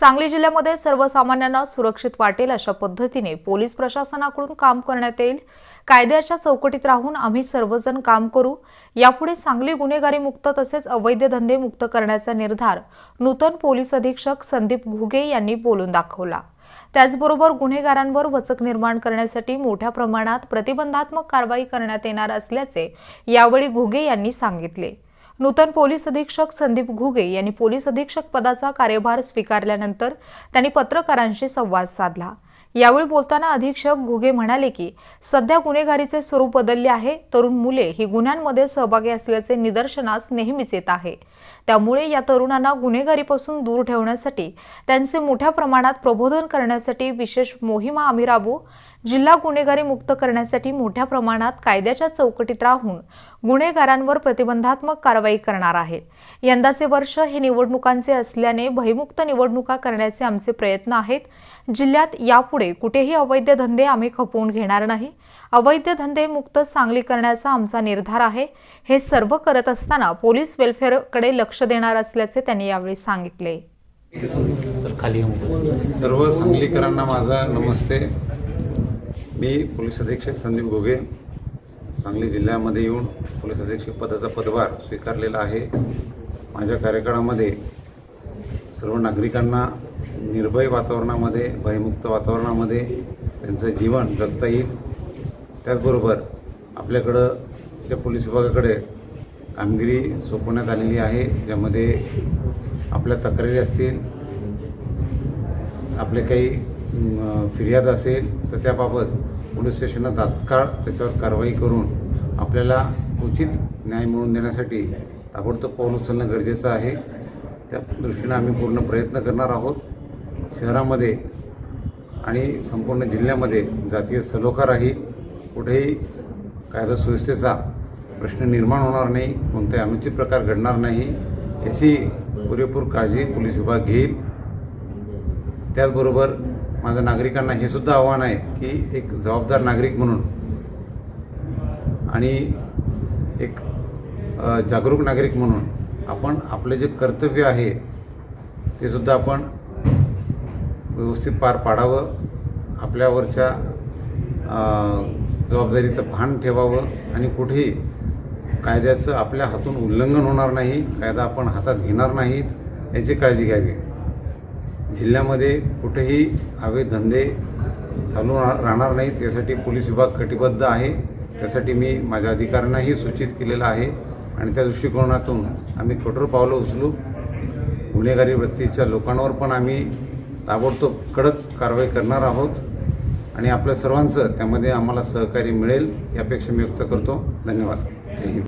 सांगली जिल्ह्यामध्ये सर्वसामान्यांना सुरक्षित वाटेल अशा पद्धतीने पोलीस प्रशासनाकडून काम करण्यात येईल. कायद्याच्या चौकटीत राहून आम्ही सर्वजण काम करू. यापुढे सांगली गुन्हेगारी मुक्त तसेच अवैध धंदे मुक्त करण्याचा निर्धार नूतन पोलीस अधीक्षक संदीप घुगे यांनी बोलून दाखवला. त्याचबरोबर गुन्हेगारांवर वचक निर्माण करण्यासाठी मोठ्या प्रमाणात प्रतिबंधात्मक कारवाई करण्यात येणार असल्याचे यावेळी घुगे यांनी सांगितले. नूतन पोलीस अधीक्षक संदीप घुगे यांनी पोलीस अधीक्षक पदाचा कार्यभार स्वीकारल्यानंतर त्यांनी पत्रकारांशी संवाद साधला. यावेळी बोलताना अधीक्षक घुगे म्हणाले की सध्या गुन्हेगारीचे स्वरूप बदलले आहे. तरुण मुले ही गुन्ह्यांमध्ये सहभागी असल्याचे निदर्शनास नेहमीच येत आहे. त्यामुळे या तरुणांना गुन्हेगारीपासून दूर ठेवण्यासाठी त्यांचे मोठ्या प्रमाणात प्रबोधन करण्यासाठी विशेष मोहिमा आम्ही राबवू. जिल्हा गुन्हेगारी मुक्त करण्यासाठी मोठ्या प्रमाणात कायद्याच्या चौकटीत राहून गुन्हेगारांवर प्रतिबंधात्मक कारवाई करणार आहे यंदाचे वर्ष हे निवडणुकांचे असल्याने भयमुक्त निवडणुका करण्याचे आमचे प्रयत्न आहेत. जिल्ह्यात यापुढे कुठेही अवैध धंदे आम्ही खपवून घेणार नाही. अवैध धंदे मुक्त सांगली करण्याचा आमचा निर्धार आहे. हे सर्व करत असताना पोलीस वेलफेअरकडे लक्ष देणार असल्याचे त्यांनी यावेळी सांगितले. सर्व सांगलीकरांना माझा नमस्ते. मी पोलीस अधीक्षक संदीप घोगे सांगली जिल्ह्यामध्ये येऊन पोलीस अधीक्षक पदाचा पदभार स्वीकारलेला आहे. माझ्या कार्यकाळामध्ये सर्व नागरिकांना निर्भय वातावरणामध्ये भयमुक्त वातावरणामध्ये त्यांचं जीवन जगता येईल. त्याचबरोबर आपल्याकडं त्या पोलीस विभागाकडे कामगिरी सोपवण्यात आलेली आहे ज्यामध्ये आपल्या तक्रारी असतील आपले काही फिर्याद असेल तर त्याबाबत पोलीस स्टेशनला तात्काळ त्याच्यावर कारवाई करून आपल्याला उचित न्याय मिळवून देण्यासाठी ताबडतोब पाऊल उचलणं गरजेचं आहे. त्या दृष्टीनं आम्ही पूर्ण प्रयत्न करणार आहोत. शहरामध्ये आणि संपूर्ण जिल्ह्यामध्ये जातीय सलोखा राहील कुठेही कायदा सुव्यवस्थेचा प्रश्न निर्माण होणार नाही कोणताही अनुचित प्रकार घडणार नाही याची पुरेपूर काळजी पोलीस विभाग घेईल. त्याचबरोबर माझं नागरिकांना हे सुद्धा आव्हान आहे की एक जबाबदार नागरिक म्हणून आणि एक जागरूक नागरिक म्हणून आपण आपले जे कर्तव्य आहे ते सुद्धा आपण व्यवस्थित पार पाडावं आपल्यावरच्या जबाबदारीचं भान ठेवावं आणि कुठेही कायद्याचं आपल्या हातून उल्लंघन होणार नाही कायदा आपण हातात घेणार नाहीत याची काळजी घ्यावी. जिल्ह्यामध्ये कुठेही अवैध धंदे चालू रा- राहणार नाहीत. यासाठी पोलीस विभाग कटिबद्ध आहे. त्यासाठी मी माझ्या अधिकाऱ्यांनाही सूचित केलेलं आहे. आणि त्या दृष्टिकोनातून आम्ही कठोर पावलं उचलू. गुन्हेगारी वृत्तीच्या लोकांवर पण आम्ही ताबडतोब कडक कारवाई करणार आहोत. आणि आपल्या सर्वांचं त्यामध्ये आम्हाला सहकार्य मिळेल यापेक्षा मी व्यक्त करतो. धन्यवाद. जय हिंद.